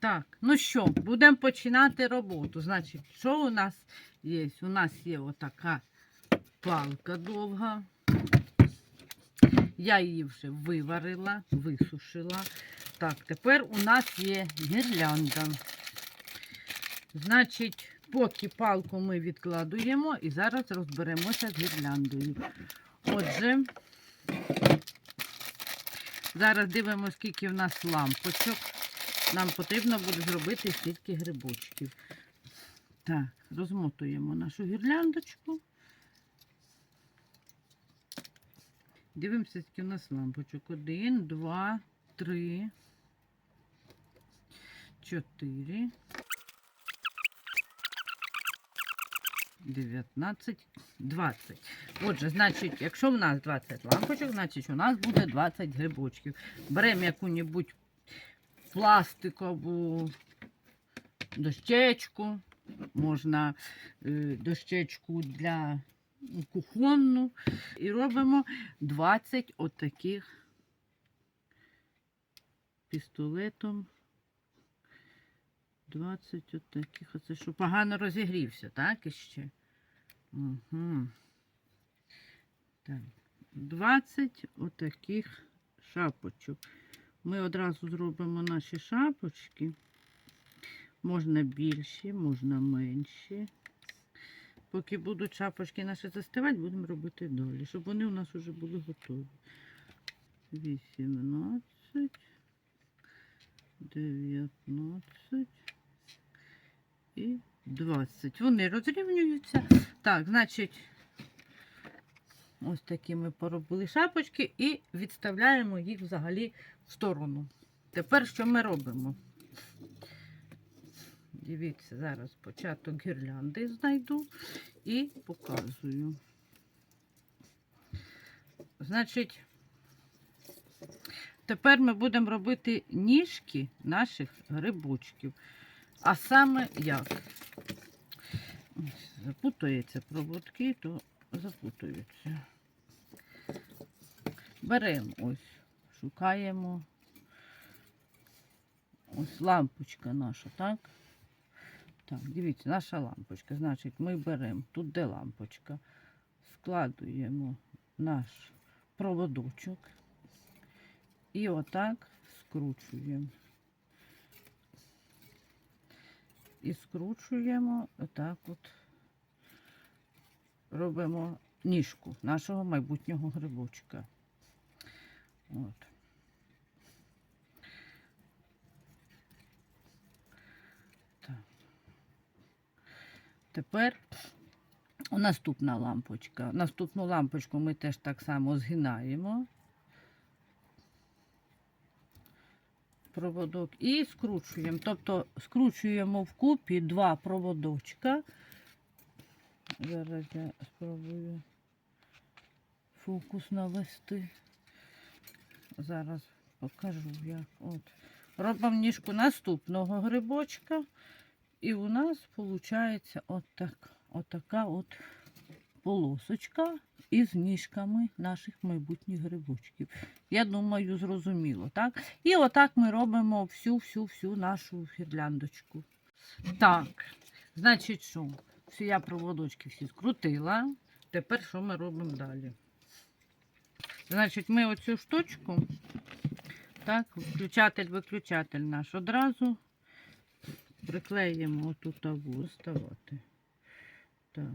Так, ну що, будемо починати роботу. Значить, що у нас є? У нас є отака палка довга. Я її вже виварила, висушила. Так, тепер у нас є гірлянда. Значить, поки палку ми відкладуємо і зараз розберемося з гірляндою. Отже, зараз дивимося, скільки в нас лампочок. Нам потрібно буде зробити стільки грибочків. Так, розмотуємо нашу гірляндочку. Дивимося, скільки в нас лампочок. Один, два, три, чотири. 19, 20. Отже, значить, якщо в нас 20 лампочок, значить у нас буде 20 грибочків. Беремо яку-небудь пластикову дощечку, можна е, дощечку для ну, кухонну. І робимо 20 отаких пістолетом. 20 отаких. Оце що погано розігрівся, так іще? Угу. Так. 20 отаких шапочок. Ми одразу зробимо наші шапочки. Можна більші, можна менші. Поки будуть шапочки наші застивати, будемо робити далі, щоб вони у нас вже були готові. 18, 19 і 20. Вони розрівнюються. Так, значить, ось такі ми поробили шапочки і відставляємо їх взагалі в сторону. Тепер що ми робимо? Дивіться, зараз початок гірлянди знайду і показую. Значить, тепер ми будемо робити ніжки наших грибочків. А саме як? Запутуються проводки, то запутуються. Беремо ось, шукаємо ось лампочка наша, так? Так, дивіться, наша лампочка. Значить, ми беремо тут, де лампочка, складуємо наш проводочок і отак скручуємо. І скручуємо отак от робимо ніжку нашого майбутнього грибочка. От. Тепер наступна лампочка. Наступну лампочку ми теж так само згинаємо. Проводок і скручуємо. Тобто скручуємо вкупі два проводочка. Зараз я спробую фокус навести. Зараз покажу як. От. Робимо ніжку наступного грибочка. І у нас виходить отак, отака от полосочка із ніжками наших майбутніх грибочків. Я думаю, зрозуміло, так? І отак ми робимо всю-всю-всю нашу гірляндочку. Так, значить, що? Всі я проводочки всі скрутила. Тепер що ми робимо далі? Значить, ми оцю штучку, так, включатель-виключатель наш одразу приклеїмо отут аву ставати. Так.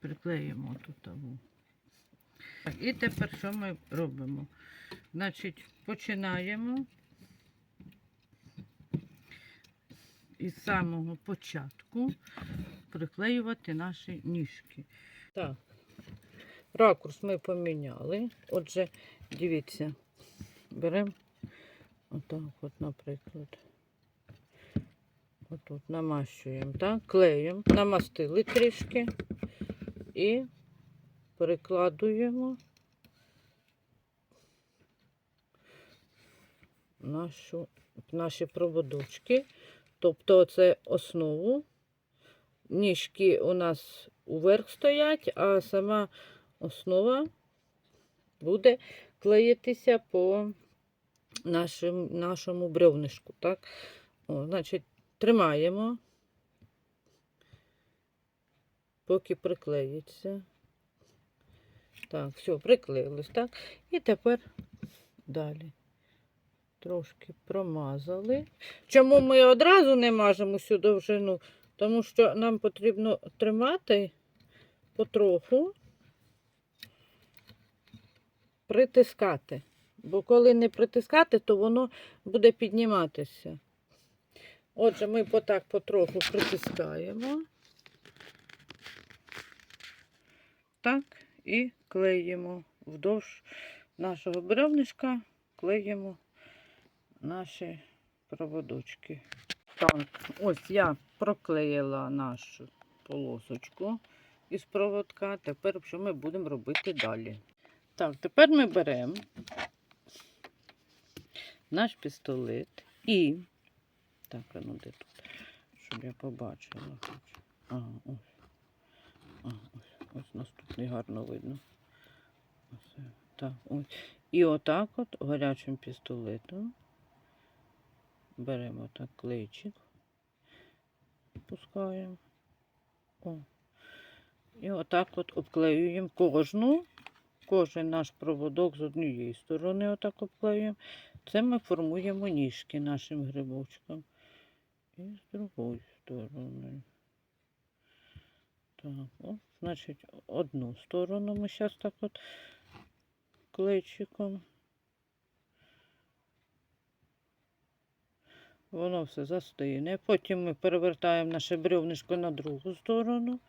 Приклеїмо тут аву. І тепер що ми робимо? Значить, починаємо із самого початку приклеювати наші ніжки. Так, ракурс ми поміняли. Отже, дивіться, беремо отак, от, наприклад. Отут намащуємо, так, клеєм, намастили трішки і перекладуємо нашу, наші проводочки. Тобто це основу. Ніжки у нас уверх стоять, а сама основа буде клеїтися по нашим, нашому бревнишку. Так? О, значить, тримаємо, поки приклеїться. Так, все, приклеїлось, так? І тепер далі. Трошки промазали. Чому ми одразу не мажемо всю довжину? Тому що нам потрібно тримати потроху, притискати. Бо коли не притискати, то воно буде підніматися. Отже, ми потак потроху притискаємо. Так, і клеїмо вдовж нашого бревнишка, клеїмо наші проводочки. Так, ось я проклеїла нашу полосочку із проводка. Тепер що ми будемо робити далі? Так, тепер ми беремо наш пістолет і. Так, а ну де тут? Щоб я побачила. Ага, ось. Ага, ось, ось наступний гарно видно. Ось, так, ось. І отак от гарячим пістолетом беремо так клейчик, пускаємо. І отак от обклеюємо кожну, кожен наш проводок з однієї сторони отак обклеюємо. Це ми формуємо ніжки нашим грибочкам. І з другої сторони. Так, от, значить, одну сторону ми зараз так от клейчиком. Воно все застине. Потім ми перевертаємо наше бревнишко на другу сторону.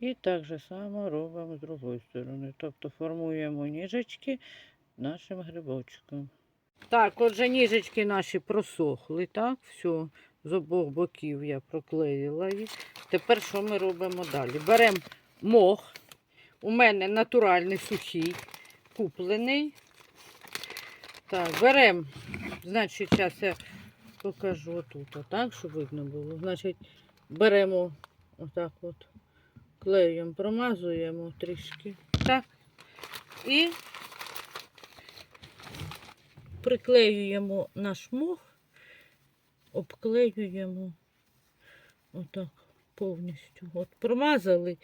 І так же само робимо з другої сторони. Тобто формуємо ніжечки нашим грибочком. Так, отже, ніжечки наші просохли, так, все, з обох боків я проклеїла їх. Тепер що ми робимо далі? Беремо мох. У мене натуральний сухий, куплений. Так, беремо, значить, зараз я покажу отут, отак, щоб видно було. Значить, беремо отак от, клеєм, промазуємо трішки. Так. І приклеюємо наш мох, обклеюємо отак повністю. От промазали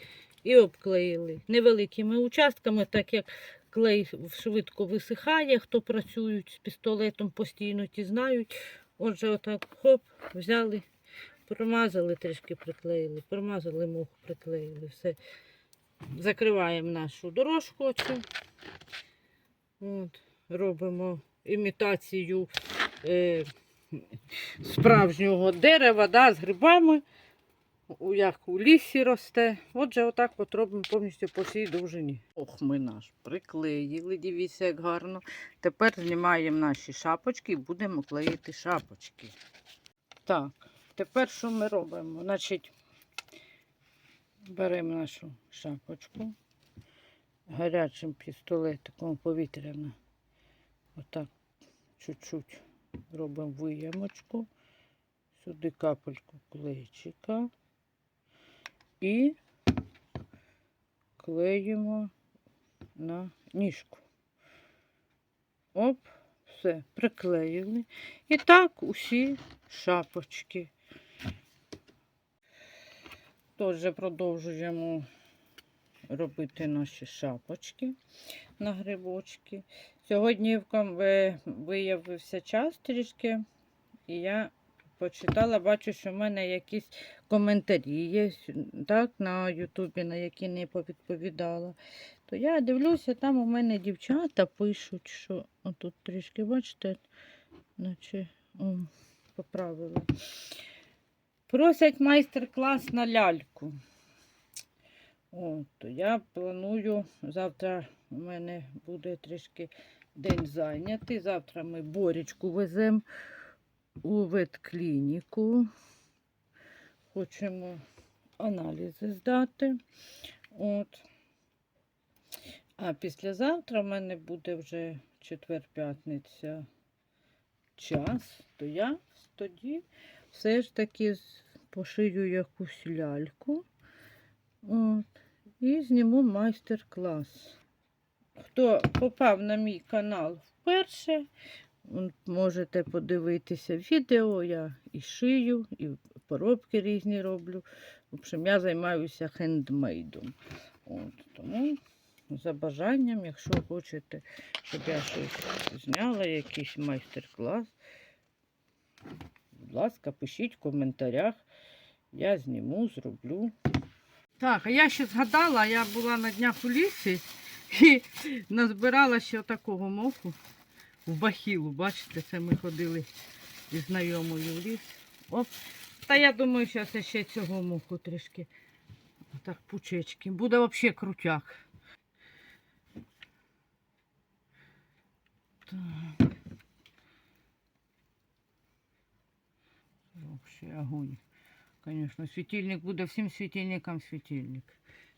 і обклеїли невеликими участками, так як клей швидко висихає. Хто працюють з пістолетом постійно, ті знають. Отже, отак хоп, взяли, промазали, трішки приклеїли, промазали муху, приклеїли. Все. Закриваємо нашу дорожку. Оцю. От, робимо імітацію е, справжнього дерева да, з грибами, як у лісі росте. Отже, отак от робимо повністю по всій довжині. Ох, ми наш приклеїли, дивіться, як гарно. Тепер знімаємо наші шапочки і будемо клеїти шапочки. Так, тепер що ми робимо? Значить, беремо нашу шапочку гарячим пістолетиком повітряно. Отак чуть-чуть робимо виямочку. Сюди капельку клейчика і клеїмо на ніжку. Оп, все, приклеїли. І так усі шапочки. Теж продовжуємо робити наші шапочки на грибочки. Сьогодні виявився час трішки, і я почитала, бачу, що в мене якісь коментарі є так, на Ютубі, на які не повідповідала. То я дивлюся, там у мене дівчата пишуть, що отут трішки, бачите, наче о, поправили. Просять майстер-клас на ляльку. От, то я планую, завтра у мене буде трішки день зайнятий. Завтра ми борічку веземо у ветклініку. Хочемо аналізи здати. От. А післязавтра в мене буде вже четвер-п'ятниця час, то я тоді все ж таки пошию якусь ляльку. От. І зніму майстер-клас. хто попав на мій канал вперше, можете подивитися відео. Я і шию, і поробки різні роблю. В общем, я займаюся хендмейдом. От, тому за бажанням, якщо хочете, щоб я щось зняла, якийсь майстер-клас, будь ласка, пишіть в коментарях. Я зніму, зроблю. Так, а я ще згадала, я була на днях у лісі і назбирала ще такого моху в бахілу. Бачите, це ми ходили із знайомою в ліс. Оп. Та я думаю, це ще цього моху трішки. Так, пучечки. Буде взагалі крутяк. Так. Вообще огонь. Конечно, світильник буде всім світильникам світильник.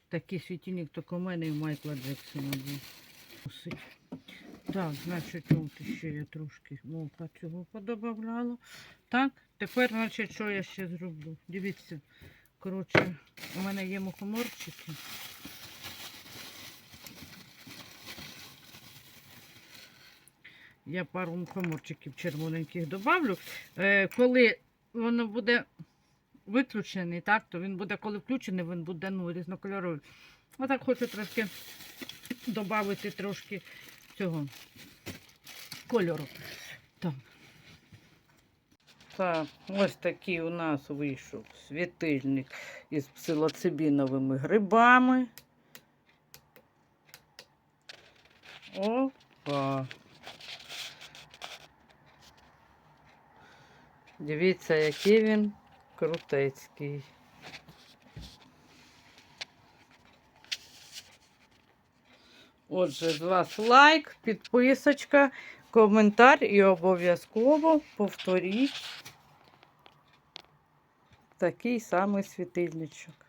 Такий світильник тільки у мене і в Майкла Джексона був. Так, значить, от ще я трошки молока цього подобавляла. Так, тепер, значить, що я ще зроблю? Дивіться, коротше, у мене є мухоморчики. Я пару мухоморчиків червоненьких добавлю. Е, коли воно буде виключений, так, то він буде, коли включений, він буде ну, різнокольоровий. Отак хочу трошки додати трошки цього кольору. Так. Так, ось такий у нас вийшов світильник із псилоцибіновими грибами. Опа. Дивіться, який він крутецький. Отже, з вас лайк, підписочка, коментар і обов'язково повторіть такий самий світильничок.